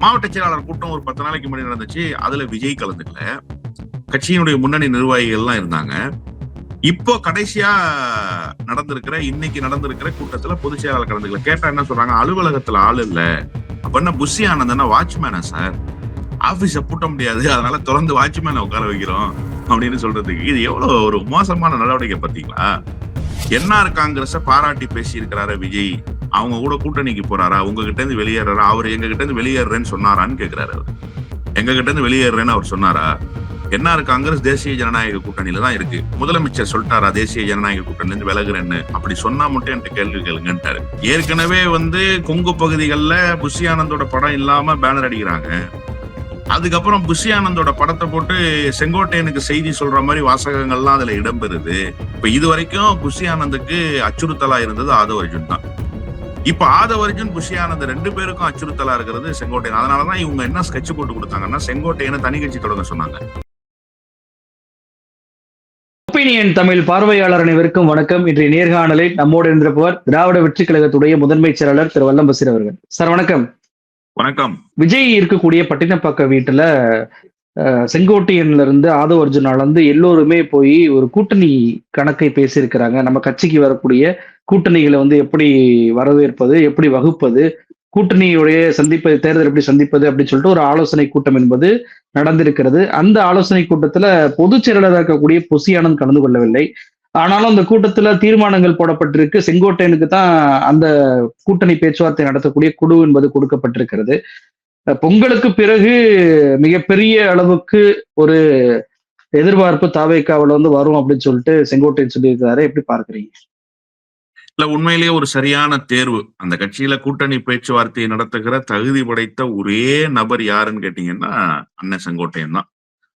மாவட்ட செயலாளர் கூட்டம் ஒரு பத்து நாளைக்கு முன்னாடி நடந்துச்சு. அதுல விஜய் கலந்துக்கல. கட்சியினுடைய முன்னணி நிர்வாகிகள் எல்லாம் இருந்தாங்க. இப்போ கடைசியா நடந்திருக்கிற இன்னைக்கு நடந்திருக்கிற கூட்டத்துல பொதுச் செயலாளர் கலந்துக்கல. கேட்டா என்ன சொல்றாங்க? அலுவலகத்துல ஆள் இல்ல. அப்படின்னா புஷி ஆனந்தனா வாட்ச்மேனா சார்? ஆபீஸ பூட்ட முடியாது. அதனால தொடர்ந்து வாட்ச்மேனை உட்கார வைக்கிறோம். அப்படின்னு சொல்றதுக்கு இது எவ்வளவு ஒரு மோசமான நடவடிக்கை பாத்தீங்களா என்ஆர் காங்கிரஸ பாராட்டி பேசி இருக்கிறாரு விஜய். அவங்க கூட கூட்டணிக்கு போறாரா? உங்ககிட்ட இருந்து வெளியேறாரா? அவர் எங்க கிட்ட இருந்து வெளியேறேன்னு சொன்னாரான்னு கேக்குறாரு அவர். எங்க கிட்ட இருந்து வெளியேறேன்னு அவர் சொன்னாரா? என்ஆர் காங்கிரஸ் தேசிய ஜனநாயக கூட்டணியில தான் இருக்கு. முதலமைச்சர் சொல்லிட்டாரா தேசிய ஜனநாயக கூட்டணில இருந்து விலகுறேன்னு? அப்படி சொன்னா மட்டும் என்கிட்ட கேள்வி கேளுங்கன்ட்டாரு. ஏற்கனவே வந்து கொங்கு பகுதிகளில் புஷி ஆனந்தோட படம் இல்லாம பேனர் அடிக்கிறாங்க. அதுக்கப்புறம் புஷி ஆனந்தோட படத்தை போட்டு செங்கோட்டையனுக்கு செய்தி சொல்ற மாதிரி வாசகங்கள்லாம் அதுல இடம்பெறுது. இப்ப இது வரைக்கும் புஷி ஆனந்துக்கு அச்சுறுத்தலா இருந்தது ஆதவ அர்ஜுன் தான். இப்ப ஆதவ அர்ஜுன் புஷி ஆனந்த் ரெண்டு பேருக்கும் அச்சுறுத்தலா இருக்கிறது செங்கோட்டையன். அதனாலதான் இவங்க என்ன ஸ்கெட்ச் போட்டு கொடுத்தாங்கன்னா செங்கோட்டையனை தனி கட்சி தொடங்க சொன்னாங்க. ஒப்பீனியன் தமிழ் பார்வையாளர் அனைவருக்கும் வணக்கம். இன்றைய நேர்காணலில் நம்மோடு இருந்திருப்பவர் திராவிட வெற்றி கழகத்துடைய முதன்மை செயலாளர் திரு வல்லம் பசீர் அவர்கள். சார் வணக்கம். வணக்கம். விஜய் இருக்கக்கூடிய பட்டினப்பாக்க வீட்டுல செங்கோட்டையன்ல இருந்து ஆதவ அர்ஜுனால இருந்து எல்லோருமே போய் ஒரு கூட்டணி கணக்கை பேசியிருக்கிறாங்க. நம்ம கட்சிக்கு வரக்கூடிய கூட்டணிகளை வந்து எப்படி வரவேற்பது எப்படி வகுப்பது கூட்டணியுடைய சந்திப்பது தேர்தல் எப்படி சந்திப்பது அப்படின்னு சொல்லிட்டு ஒரு ஆலோசனை கூட்டம் என்பது நடந்திருக்கிறது. அந்த ஆலோசனை கூட்டத்துல பொதுச் செயலாளராக இருக்கக்கூடிய பொசியானந்த் கலந்து கொள்ளவில்லை. ஆனாலும் அந்த கூட்டத்துல தீர்மானங்கள் போடப்பட்டிருக்கு. செங்கோட்டையனுக்கு தான் அந்த கூட்டணி பேச்சுவார்த்தை நடத்தக்கூடிய குழு என்பது கொடுக்கப்பட்டிருக்கிறது. பொங்கலுக்கு பிறகு மிகப்பெரிய அளவுக்கு ஒரு எதிர்பார்ப்பு தாவேக்காவில் வந்து வரும் அப்படின்னு சொல்லிட்டு செங்கோட்டையன் சொல்லியிருக்காரு எப்படி பார்க்கறீங்க? இல்ல உண்மையிலேயே ஒரு சரியான தேர்வு. அந்த கட்சியில கூட்டணி பேச்சுவார்த்தையை நடத்துகிற தகுதி படைத்த ஒரே நபர் யாருன்னு கேட்டீங்கன்னா அண்ணன் செங்கோட்டையன் தான்.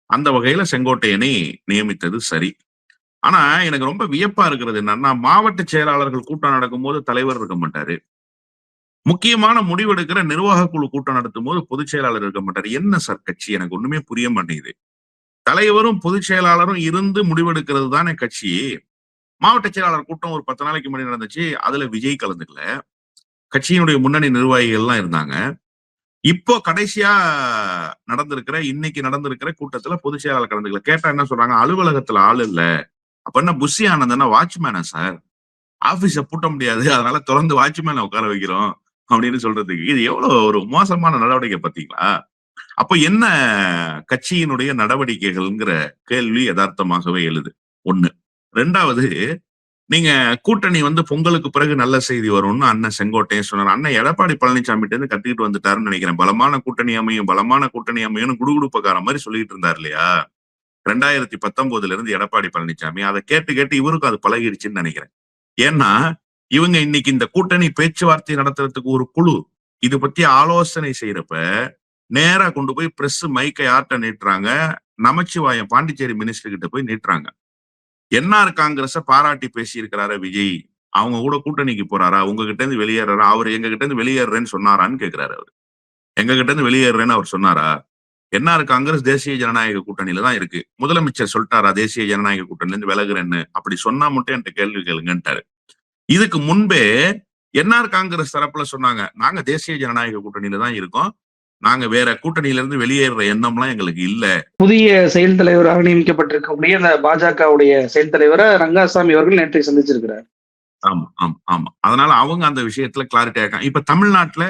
அந்த வகையில செங்கோட்டையனை நியமித்தது சரி. ஆனா எனக்கு ரொம்ப வியப்பா இருக்கிறது என்னன்னா மாவட்ட செயலாளர்கள் கூட்டம் நடக்கும்போது தலைவர் இருக்க மாட்டாரு. முக்கியமான முடிவெடுக்கிற நிர்வாக குழு கூட்டம் நடத்தும் போது பொதுச் செயலாளர் இருக்க மாட்டார் என்ன சார் கட்சி? எனக்கு ஒண்ணுமே புரிய மாட்டேங்குது. தலைவரும் பொதுச் செயலாளரும் இருந்து முடிவெடுக்கிறது தானே கட்சி. மாவட்ட செயலாளர் கூட்டம் ஒரு பத்து நாளைக்கு முன்னாடி நடந்துச்சு. அதுல விஜய் கலந்துக்கல. கட்சியினுடைய முன்னணி நிர்வாகிகள் எல்லாம் இருந்தாங்க. இப்போ கடைசியா நடந்திருக்கிற இன்னைக்கு நடந்திருக்கிற கூட்டத்துல பொதுச் செயலாளர் கலந்துக்கல. கேட்டா என்ன சொல்றாங்க? அலுவலகத்துல ஆள் இல்ல. அப்ப என்ன புஷி ஆனந்தன்னா வாட்ச்மேனா சார்? ஆபீஸ பூட்ட முடியாது. அதனால தொடர்ந்து வாட்ச்மேனை உட்கார வைக்கிறோம். அப்படின்னு சொல்றதுக்கு இது எவ்வளவு ஒரு மோசமான நடவடிக்கை பார்த்தீங்களா? அப்ப என்ன கட்சியினுடைய நடவடிக்கைகள்ங்கிற கேள்வி யதார்த்தமாகவே எழுது. ஒண்ணு. ரெண்டாவது நீங்க கூட்டணி வந்து பொங்கலுக்கு பிறகு நல்ல செய்தி வரும்னு அண்ணன் செங்கோட்டையன் சொன்னார். அண்ணன் எடப்பாடி பழனிசாமி இருந்து கத்திக்கிட்டு வந்துட்டாருன்னு நினைக்கிறேன். பலமான கூட்டணி அமையும் பலமான கூட்டணி அமையும்னு குடுகுடுப்பக்கார மாதிரி சொல்லிட்டு இருந்தார் இல்லையா? ரெண்டாயிரத்தி பத்தொன்பதுல இருந்து எடப்பாடி பழனிசாமி அதை கேட்டு கேட்டு இவருக்கும் அது பழகிடுச்சுன்னு நினைக்கிறேன். ஏன்னா இவங்க இன்னைக்கு இந்த கூட்டணி பேச்சுவார்த்தை நடத்துறதுக்கு ஒரு குழு. இது பத்தி ஆலோசனை செய்யறப்ப நேரா கொண்டு போய் பிரஸ் மைக்கை யார்கிட்ட நீட்டுறாங்க? நமச்சிவாயம் பாண்டிச்சேரி மினிஸ்டர் கிட்ட போய் நீட்டுறாங்க. என்ஆர் காங்கிரஸ பாராட்டி பேசியிருக்கிறாரு விஜய். அவங்க கூட கூட்டணிக்கு போறாரா? உங்ககிட்ட இருந்து வெளியேறாரா? அவர் எங்க கிட்ட இருந்து வெளியேறேன்னு சொன்னாரான்னு கேக்குறாரு அவர். எங்க கிட்ட இருந்து வெளியேறேன்னு அவர் சொன்னாரா? என்ஆர் காங்கிரஸ் தேசிய ஜனநாயக கூட்டணியில தான் இருக்கு. முதலமைச்சர் சொல்லிட்டாரா? தேசிய ஜனநாயக கூட்டணில இருந்து விலகுறேன்னு. அப்படி சொன்னா மட்டும் என்கிட்ட கேள்வி கேளுங்கன்ட்டாரு. இதுக்கு முன்பே என்ஆர் காங்கிரஸ் தரப்புல சொன்னாங்க நாங்க தேசிய ஜனநாயக கூட்டணியில தான் இருக்கோம். நாங்க வேற கூட்டணியில இருந்து வெளியேற எண்ணம்லாம் எங்களுக்கு இல்ல. புதிய செயல் தலைவராக நியமிக்கப்பட்டிருக்கக்கூடிய அந்த பாஜகவுடைய செயல் தலைவரை ரங்காசாமி அவர்கள் நேற்றை சந்திச்சிருக்கிறார். ஆமா ஆமா ஆமா. அதனால அவங்க அந்த விஷயத்துல கிளாரிட்டியா இருக்காங்க. இப்ப தமிழ்நாட்டுல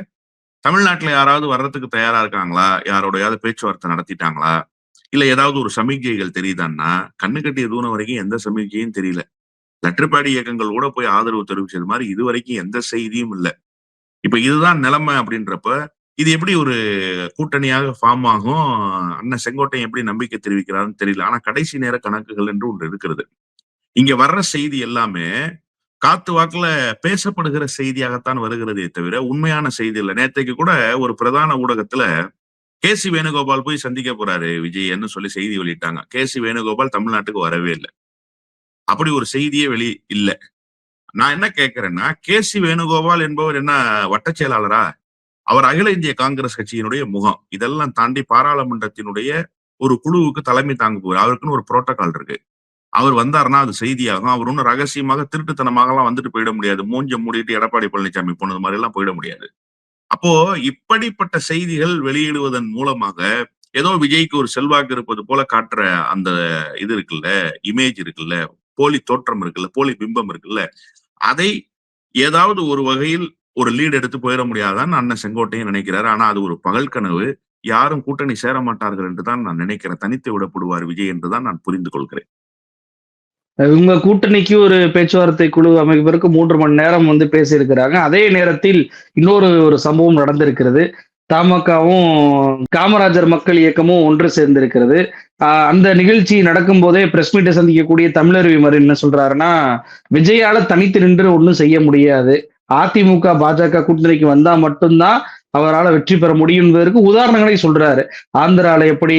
தமிழ்நாட்டுல யாராவது வர்றதுக்கு தயாரா இருக்காங்களா? யாரோடையாவது பேச்சுவார்த்தை நடத்திட்டாங்களா? இல்ல ஏதாவது ஒரு சமிக்ஞைகள் தெரியுதான்னா கண்ணு கட்டிய தூரம் வரைக்கும் எந்த சமிக்ஞையும் தெரியல. லெட்டர்பேடி இயக்கங்கள் கூட போய் ஆதரவு தெரிவிச்சது மாதிரி இது வரைக்கும் எந்த செய்தியும் இல்லை. இப்ப இதுதான் நிலைமை அப்படின்றப்ப இது எப்படி ஒரு கூட்டணியாக ஃபார்ம் ஆகும்? அண்ணன் செங்கோட்டையன் எப்படி நம்பிக்கை தெரிவிக்கிறாருன்னு தெரியல. ஆனா கடைசி நேர கணக்குகள் என்று ஒன்று இருக்கிறது. இங்க வர்ற செய்தி எல்லாமே காத்து வாக்குல பேசப்படுகிற செய்தியாகத்தான் வருகிறதே தவிர உண்மையான செய்தி இல்லை. நேற்றைக்கு கூட ஒரு பிரதான ஊடகத்துல கே சி வேணுகோபால் போய் சந்திக்க போறாரு விஜய்ன்னு சொல்லி செய்தி வெளியிட்டாங்க. கே சி வேணுகோபால் தமிழ்நாட்டுக்கு வரவே இல்லை. அப்படி ஒரு செய்தியே வெளி இல்ல. நான் என்ன கேட்கிறேன்னா கே. சி. வேணுகோபால் என்பவர் என்ன வட்ட செயலாளரா? அவர் அகில இந்திய காங்கிரஸ் கட்சியினுடைய முகம். இதெல்லாம் தாண்டி பாராளுமன்றத்தினுடைய ஒரு குழுவுக்கு தலைமை தாங்க போவார் அவருக்குன்னு ஒரு புரோட்டோகால் இருக்கு. அவர் வந்தாருன்னா அது செய்தியாகும். அவர் ஒன்றும் ரகசியமாக திருட்டுத்தனமாக எல்லாம் வந்துட்டு போயிட முடியாது. மூஞ்ச மூடிட்டு எடப்பாடி பழனிசாமி போனது மாதிரி எல்லாம் போயிட முடியாது. அப்போ இப்படிப்பட்ட செய்திகள் வெளியிடுவதன் மூலமாக ஏதோ விஜய்க்கு ஒரு செல்வாக்கு இருப்பது போல காட்டுற அந்த இது இருக்குல்ல இமேஜ் இருக்குல்ல போலி தோற்றம் இருக்குல்ல போலி பிம்பம் இருக்குல்ல அதை ஏதாவது ஒரு வகையில் ஒரு லீடு எடுத்து போயிட முடியாதான்னு அண்ணன் செங்கோட்டையும் நினைக்கிறாரு. ஆனா அது ஒரு பகல் கனவு. யாரும் கூட்டணி சேர மாட்டார்கள் என்றுதான் நான் நினைக்கிறேன். தனித்து விடப்படுவார் விஜய் என்றுதான் நான் புரிந்து கொள்கிறேன். இவங்க கூட்டணிக்கு ஒரு பேச்சுவார்த்தை குழு அமைப்பதற்கு மூன்று மணி நேரம் வந்து பேசியிருக்கிறாங்க. அதே நேரத்தில் இன்னொரு ஒரு சம்பவம் நடந்திருக்கிறது. தமாகவும் காமராஜர் மக்கள் இயக்கமும் ஒன்று சேர்ந்திருக்கிறது. அந்த நிகழ்ச்சி நடக்கும் போதே பிரஸ் மீட்டை சந்திக்கக்கூடிய தமிழருவி மாதிரி என்ன சொல்றாருன்னா விஜயால தனித்து நின்று ஒன்றும் செய்ய முடியாது. அதிமுக பாஜக கூட்டணிக்கு வந்தா மட்டும்தான் அவரால் வெற்றி பெற முடியும் என்பதற்கு உதாரணங்களை சொல்றாரு. ஆந்திரால எப்படி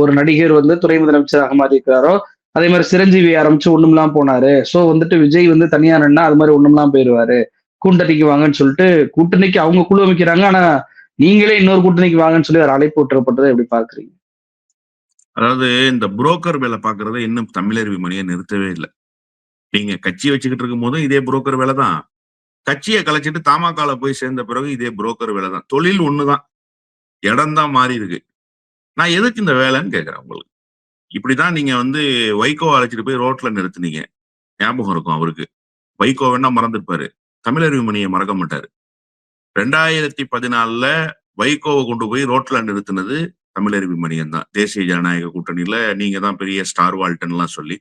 ஒரு நடிகர் வந்து துணை முதலமைச்சராக மாறி இருக்கிறாரோ அதே மாதிரி சிரஞ்சீவி ஆரம்பிச்சு ஒண்ணும்லாம் போனாரு. சோ வந்துட்டு விஜய் வந்து தனியா நின்னா அது மாதிரி ஒண்ணும்லாம் போயிருவாரு. கூட்டணிக்கு வாங்கன்னு சொல்லிட்டு கூட்டணிக்கு அவங்க குழு அமைக்கிறாங்க. ஆனா நீங்களே இன்னொரு கூட்டணிக்கு வாங்கன்னு சொல்லி ஒரு அழைப்பு விட்டுறப்பட்டதை எப்படி பாக்குறீங்க அதாவது இந்த புரோக்கர் வேலை பாக்குறத இன்னும் தமிழருவி மணியை நிறுத்தவே இல்லை. நீங்க கட்சி வச்சுக்கிட்டு இருக்கும் போதும் இதே புரோக்கர் வேலை தான். கட்சியை கலைச்சிட்டு தாமாக்கால போய் சேர்ந்த பிறகு இதே புரோக்கர் வேலை தான். தொழில் ஒண்ணுதான் இடம் தான் மாறி இருக்கு. நான் எதுக்கு இந்த வேலைன்னு கேட்கிறேன் உங்களுக்கு. இப்படிதான் நீங்க வந்து வைகோ அழைச்சிட்டு போய் ரோட்ல நிறுத்துனீங்க. ஞாபகம் இருக்கும் அவருக்கு. வைகோ வேணா மறந்துருப்பாரு. தமிழருவி மணியை மறக்க மாட்டாரு. ரெண்டாயிரத்தி பதினாலுல வைகோவை கொண்டு போய் ரோட்ல நிறுத்தினது தமிழருவி மணியன் தான். தேசிய ஜனநாயக கூட்டணியில நீங்க தான் பெரிய ஸ்டார் வால்டன்லாம் சொல்லி.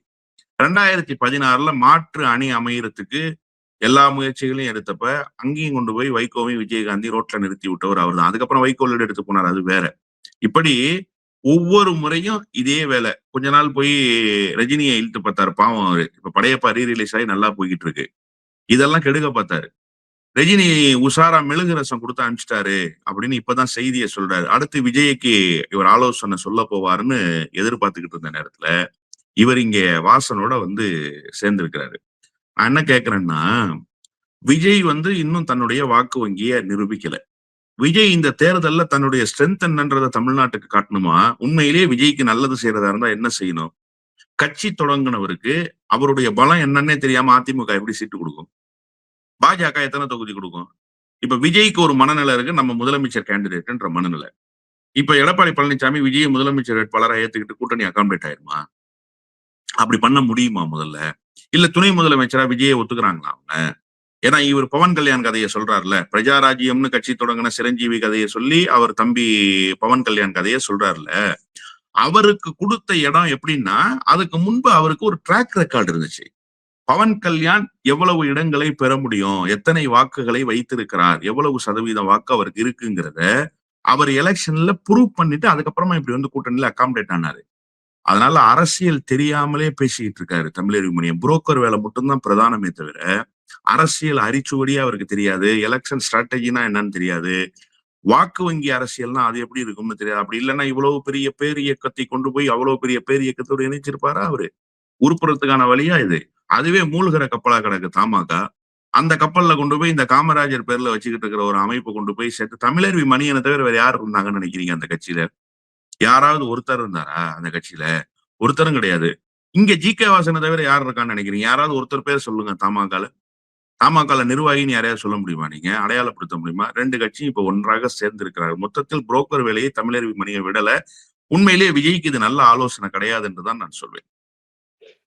ரெண்டாயிரத்தி பதினாறுல மாற்று அணி அமையறதுக்கு எல்லா முயற்சிகளையும் எடுத்தப்ப அங்கேயும் கொண்டு போய் வைகோவையும் விஜயகாந்தி ரோட்ல நிறுத்தி விட்டவர் அவர் தான். அதுக்கப்புறம் வைகோ எடுத்து போனார் அது வேற. இப்படி ஒவ்வொரு முறையும் இதே வேலை. கொஞ்ச நாள் போய் ரஜினியை இழுத்து பார்த்தாரு பாவம் அவரு. இப்ப படையப்பா ரீரிலீஸ் ஆகி நல்லா போய்கிட்டு இருக்கு. இதெல்லாம் கெடுக்க பார்த்தாரு. ரஜினி உஷாரா மெழுகு ரசம் கொடுத்து அனுப்பிச்சிட்டாரு அப்படின்னு இப்பதான் செய்தியை சொல்றாரு. அடுத்து விஜய்க்கு இவர் ஆலோசனை சொல்ல போவாருன்னு எதிர்பார்த்துக்கிட்டு இருந்த நேரத்துல இவர் இங்க வாசனோட வந்து சேர்ந்திருக்கிறாரு. நான் என்ன கேக்குறேன்னா விஜய் வந்து இன்னும் தன்னுடைய வாக்கு வங்கிய நிரூபிக்கல. விஜய் இந்த தேர்தல்ல தன்னுடைய ஸ்ட்ரென்த் என்னன்றத தமிழ்நாட்டுக்கு காட்டணுமா? உண்மையிலேயே விஜய்க்கு நல்லது செய்யறதா இருந்தா என்ன செய்யணும்? கட்சி தொடங்கினவருக்கு அவருடைய பலம் என்னன்னே தெரியாம அதிமுக எப்படி சீட்டு கொடுக்கும்? பாஜக எத்தனை தொகுதி கொடுக்கும்? இப்ப விஜய்க்கு ஒரு மனநிலை இருக்கு நம்ம முதலமைச்சர் கேண்டிடேட்ன்ற மனநிலை. இப்ப எடப்பாடி பழனிசாமி விஜய் முதலமைச்சர் வேட்பாளரை ஏத்துக்கிட்டு கூட்டணி அகாமடேட் ஆயிருமா? அப்படி பண்ண முடியுமா முதல்ல? இல்ல துணை முதலமைச்சரா விஜயை ஒத்துக்கிறாங்களா அவங்க? ஏன்னா இவர் பவன் கல்யாண் கதையை சொல்றாருல பிரஜாராஜ்யம்னு கட்சி தொடங்கின சிரஞ்சீவி கதையை சொல்லி அவர் தம்பி பவன் கல்யாண் கதையை சொல்றாருல அவருக்கு கொடுத்த இடம் எப்படின்னா அதுக்கு முன்பு அவருக்கு ஒரு ட்ராக் ரெக்கார்டு இருந்துச்சு. பவன் கல்யாண் எவ்வளவு இடங்களை பெற முடியும்? எத்தனை வாக்குகளை வைத்திருக்கிறார்? எவ்வளவு சதவீதம் வாக்கு அவருக்கு இருக்குங்கிறத அவர் எலெக்ஷன்ல ப்ரூவ் பண்ணிட்டு அதுக்கப்புறமா இப்படி வந்து கூட்டணியில அகாமடேட் ஆனாரு. அதனால அரசியல் தெரியாமலே பேசிக்கிட்டு இருக்காரு தமிழறிவுமணியம் புரோக்கர் வேலை மட்டும்தான் பிரதானமே தவிர அரசியல் அரிச்சுவடியே அவருக்கு தெரியாது. எலெக்ஷன் ஸ்ட்ராட்டஜினா என்னன்னு தெரியாது. வாக்கு வங்கி அரசியல்னா அது எப்படி இருக்கும்னு தெரியாது. அப்படி இல்லைன்னா இவ்வளவு பெரிய பேர் இயக்கத்தை கொண்டு போய் அவ்வளவு பெரிய பேர் இயக்கத்தோடு இணைச்சிருப்பாரா அவரு? உருப்புறத்துக்கான வழியா இது. அதுவே மூழ்கிற கப்பலா கிடக்கு தமாக அந்த கப்பல்ல கொண்டு போய் இந்த காமராஜர் பேர்ல வச்சுக்கிட்டு இருக்கிற ஒரு அமைப்பு கொண்டு போய் சேர்த்து தமிழருவி மணியனை தவிர வேற யார் இருந்தாங்கன்னு நினைக்கிறீங்க அந்த கட்சியில? யாராவது ஒருத்தர் இருந்தாரா அந்த கட்சியில? ஒருத்தரும் கிடையாது. இங்க ஜி கே வாசனை தவிர யார் இருக்கான்னு நினைக்கிறீங்க? யாராவது ஒருத்தர் பேர் சொல்லுங்க தமாகால தமாகால நிர்வாகின்னு யாரையாவது சொல்ல முடியுமா நீங்க? அடையாளப்படுத்த முடியுமா? ரெண்டு கட்சியும் இப்ப ஒன்றாக சேர்ந்து இருக்கிறார் மொத்தத்தில் புரோக்கர் வேலையை தமிழருவி மணியை விடல. உண்மையிலேயே விஜய்க்கு இது நல்ல ஆலோசனை கிடையாது என்றுதான் நான் சொல்வேன்.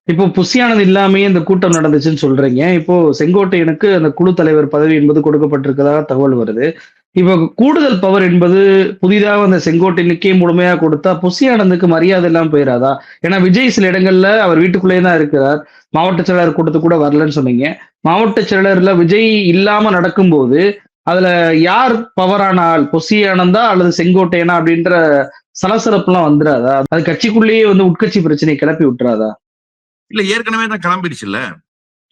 இப்போ புசியானது இல்லாமயே இந்த கூட்டம் நடந்துச்சுன்னு சொல்றீங்க. இப்போ செங்கோட்டையனுக்கு அந்த குழு தலைவர் பதவி என்பது கொடுக்கப்பட்டிருக்கதாக தகவல் வருது. இப்போ கூடுதல் பவர் என்பது புதிதாக அந்த செங்கோட்டையனுக்கே முழுமையா கொடுத்தா புசியானந்துக்கு மரியாதை எல்லாம் போயிடாதா ஏன்னா விஜய் சில இடங்கள்ல அவர் வீட்டுக்குள்ளேயே தான் இருக்கிறார். மாவட்ட செயலாளர் கூட்டத்துக்கு கூட வரலன்னு சொன்னீங்க. மாவட்ட செயலாளர்ல விஜய் இல்லாம நடக்கும்போது அதுல யார் பவரான ஆள்? பொசியானந்தா அல்லது செங்கோட்டையனா அப்படின்ற சலசலப்புலாம் வந்துடாதா அது கட்சிக்குள்ளேயே வந்து உட்கட்சி பிரச்சனையை கிளப்பி விட்டுறாதா? இல்ல ஏற்கனவே தான் கிளம்பிடுச்சுல்ல?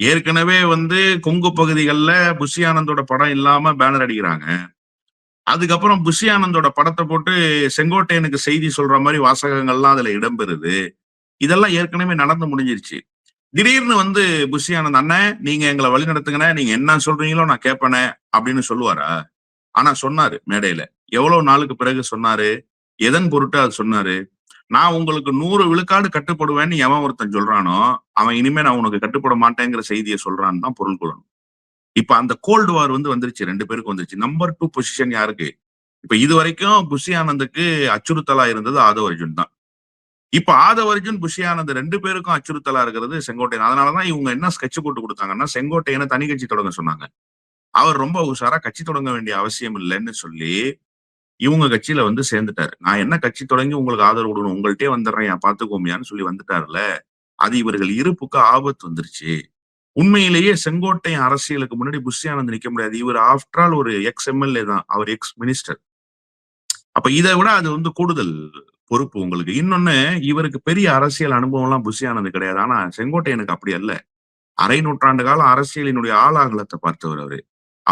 ஏற்கனவே வந்து கொங்கு பகுதிகளில் புஷி ஆனந்தோட படம் இல்லாம பேனர் அடிக்கிறாங்க. அதுக்கப்புறம் புஷி ஆனந்தோட படத்தை போட்டு செங்கோட்டையனுக்கு செய்தி சொல்ற மாதிரி வாசகங்கள்லாம் அதுல இடம்பெறுது. இதெல்லாம் ஏற்கனவே நடந்து முடிஞ்சிருச்சு. திடீர்னு வந்து புஷி ஆனந்த் அண்ணன் நீங்க எங்களை வழி நடத்துங்கண்ணே நீங்க என்ன சொல்றீங்களோ நான் கேட்பேனே அப்படின்னு சொல்லுவாரா? ஆனா சொன்னாரு மேடையில. எவ்வளவு நாளுக்கு பிறகு சொன்னாரு? எதன் பொருட்டு அது சொன்னாரு? நான் உங்களுக்கு நூறு விழுக்காடு கட்டுப்படுவேன்னு எவன் ஒருத்தன் சொல்றானோ அவன் இனிமே நான் உனக்கு கட்டுப்பட மாட்டேங்கிற செய்தியை சொல்றான்னு தான் பொருள் கொள்ளணும் இப்ப அந்த கோல்டு வார் வந்து வந்துருச்சு ரெண்டு பேருக்கு வந்துருச்சு. நம்பர் டூ பொசிஷன் யாருக்கு? இப்ப இது வரைக்கும் புஷி ஆனந்துக்கு அச்சுறுத்தலா இருந்தது ஆதவ் அர்ஜுன் தான். இப்ப ஆதவ் அர்ஜுன் புஷி ஆனந்த் ரெண்டு பேருக்கும் அச்சுறுத்தலா இருக்கிறது செங்கோட்டையன். அதனாலதான் இவங்க என்ன ஸ்கெட்ச் போட்டு கொடுத்தாங்கன்னா செங்கோட்டையனை தனி கட்சி தொடங்க சொன்னாங்க. அவர் ரொம்ப உஷாரா கட்சி தொடங்க வேண்டிய அவசியம் இல்லைன்னு சொல்லி இவங்க கட்சியில வந்து சேர்ந்துட்டாரு. நான் என்ன கட்சி தொடங்கி உங்களுக்கு ஆதரவு கொடுக்கணும்? உங்கள்ட்டே வந்துடுறேன் பாத்துக்கோமியான்னு சொல்லி வந்துட்டாருல அது இவர்கள் இருப்புக்கு ஆபத்து வந்துருச்சு. உண்மையிலேயே செங்கோட்டை அரசியலுக்கு முன்னாடி புஷ்யானந்த் நிக்க முடியாது. இவர் ஆஃப்டர் ஆல் ஒரு எக்ஸ் எம்எல்ஏ தான் அவர் எக்ஸ் மினிஸ்டர் அப்ப இதை விட அது வந்து கூடுதல் பொறுப்பு உங்களுக்கு. இன்னொன்னு இவருக்கு பெரிய அரசியல் அனுபவம் எல்லாம் புஷியானது கிடையாது. ஆனா செங்கோட்டையனுக்கு அப்படி அல்ல. அரை நூற்றாண்டு கால அரசியலினுடைய ஆளாகலத்தை பார்த்தவர் அவரு.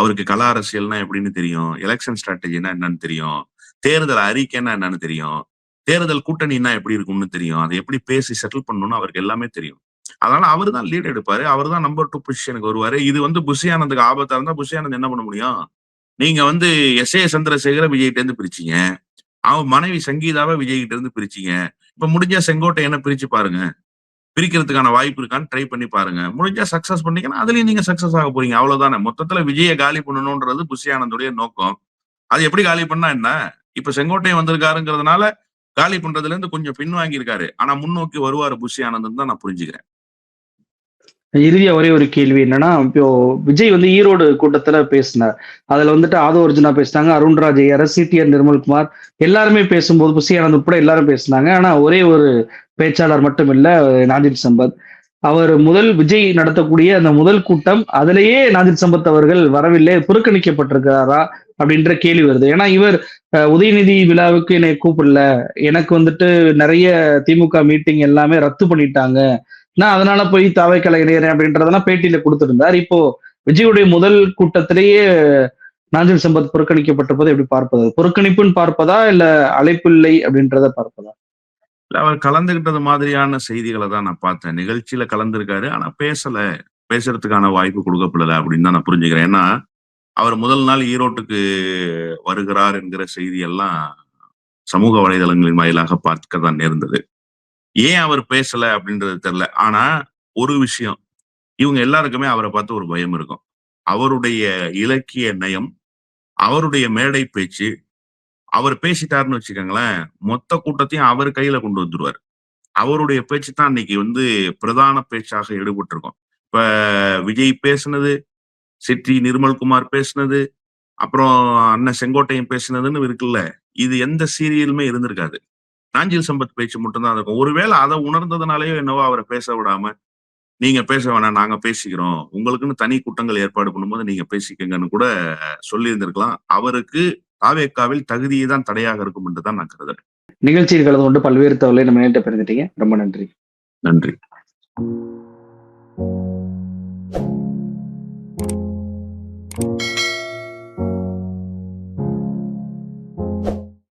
அவருக்கு கல அரசியல்னா எப்படின்னு தெரியும்? எலெக்ஷன் ஸ்ட்ராட்டஜினா என்னன்னு தெரியும்? தேர்தல் அறிக்கைன்னா என்னன்னு தெரியும்? தேர்தல் கூட்டணின்னா எப்படி இருக்கும்னு தெரியும்? அதை எப்படி பேசி செட்டில் பண்ணணும்னு அவருக்கு எல்லாமே தெரியும். அதனால அவர் தான் லீட் எடுப்பாரு. அவர் தான் நம்பர் டூ பொசிஷனுக்கு வருவாரு. இது வந்து புஷியானந்துக்கு ஆபத்தா இருந்தா புஷியானந்த் என்ன பண்ண முடியும்? நீங்க வந்து எஸ். ஏ. சந்திரசேகர விஜய்கிட்ட இருந்து பிரிச்சீங்க. அவன் மனைவி சங்கீதாவை விஜய்கிட்ட இருந்து பிரிச்சீங்க. இப்ப முடிஞ்ச செங்கோட்டை என்ன பிரிச்சு பாருங்க. பிரிக்கிறதுக்கான வாய்ப்பு இருக்கான்னு ட்ரை பண்ணி பாருங்க. முடிஞ்சா சக்சஸ் பண்ணீங்கன்னா அதுலயும் நீங்க சக்சஸ் ஆக போறீங்க. அவ்வளவுதானே. மொத்தத்துல விஜய காலி பண்ணணும்ன்றது புஷி ஆனந்துடைய நோக்கம். அது எப்படி காலி பண்ணா என்ன? இப்ப செங்கோட்டையன் வந்திருக்காருங்கிறதுனால காலி பண்றதுல இருந்து கொஞ்சம் பின்வாங்கி இருக்காரு ஆனா முன்னோக்கி வருவாரு புஷி ஆனந்த் தான் நான் புரிஞ்சுக்கிறேன். இறுதியா ஒரே ஒரு கேள்வி என்னன்னா இப்போ விஜய் வந்து ஈரோடு கூட்டத்துல பேசினார். அதுல வந்துட்டு ஆதோ அர்ஜுனா பேசினாங்க அருண்ராஜ் ஐயர் சிடிஆர் நிர்மல்குமார் எல்லாருமே பேசும்போது புஷி ஆனந்த் உட்பட எல்லாரும் பேசினாங்க. ஆனா ஒரே ஒரு பேச்சாளர் மட்டும் இல்ல நாஜித் சம்பத். அவர் முதல் விஜய் நடத்தக்கூடிய அந்த முதல் கூட்டம் அதிலேயே நாஜித் சம்பத் அவர்கள் வரவில்லை புறக்கணிக்கப்பட்டிருக்கிறாரா அப்படின்ற கேள்வி வருது. ஏன்னா இவர் உதயநிதி விழாவுக்கு என்னை கூப்பிடல. எனக்கு வந்துட்டு நிறைய திமுக மீட்டிங் எல்லாமே ரத்து பண்ணிட்டாங்க. நான் அதனால போய் தாவைக்கலை இணையறேன் அப்படின்றதெல்லாம் பேட்டியில கொடுத்திருந்தார். இப்போ விஜயுடைய முதல் கூட்டத்திலேயே நாஞ்சில் சம்பத் புறக்கணிக்கப்பட்டிருப்பதை எப்படி பார்ப்பது? புறக்கணிப்புன்னு பார்ப்பதா இல்ல அழைப்பு இல்லை அப்படின்றத பார்ப்பதா? அவர் கலந்துகிட்டது மாதிரியான செய்திகளை தான் நான் பார்த்தேன். நிகழ்ச்சியில கலந்துருக்காரு. ஆனா பேசல. பேசுறதுக்கான வாய்ப்பு கொடுக்கப்படல அப்படின்னு தான் நான் புரிஞ்சுக்கிறேன். ஏன்னா அவர் முதல் நாள் ஈரோட்டுக்கு வருகிறார் என்கிற செய்தி எல்லாம் சமூக வலைதளங்களின் வாயிலாக பார்க்க தான் நேர்ந்தது. ஏன் அவர் பேசல அப்படின்றது தெரியல. ஆனா ஒரு விஷயம் இவங்க எல்லாருக்குமே அவரை பார்த்து ஒரு பயம் இருக்கும். அவருடைய இலக்கிய நயம் அவருடைய மேடை பேச்சு அவர் பேசிட்டாருன்னு வச்சுக்கோங்களேன் மொத்த கூட்டத்தையும் அவர் கையில கொண்டு வந்துருவார். அவருடைய பேச்சு தான் இன்னைக்கு வந்து பிரதான பேச்சாக ஈடுபட்டிருக்கும். இப்ப விஜய் பேசுனது சிற்றி நிர்மல்குமார் பேசுனது அப்புறம் அண்ணன் செங்கோட்டையன் பேசுனதுன்னு இருக்குல்ல இது எந்த சீரியலுமே இருந்திருக்காது. நாஞ்சில் சம்பத் பேச்சு மட்டும்தான் இருக்கும். ஒருவேளை அதை உணர்ந்ததுனாலயோ என்னவோ அவரை பேச விடாம நீங்க பேச வேணாம் நாங்க பேசிக்கிறோம். உங்களுக்குன்னு தனி கூட்டங்கள் ஏற்பாடு பண்ணும்போது நீங்க பேசிக்கங்கன்னு கூட சொல்லி இருந்திருக்கலாம் அவருக்கு தாவேக்காவில் தகுதியை தான் தடையாக இருக்கும் என்று தான் நான் கருதுறேன். நிகழ்ச்சியில் கலந்து கொண்டு பல்வேறு தகவலை நம்ம நேரிட்ட பிறந்துட்டீங்க ரொம்ப நன்றி. நன்றி.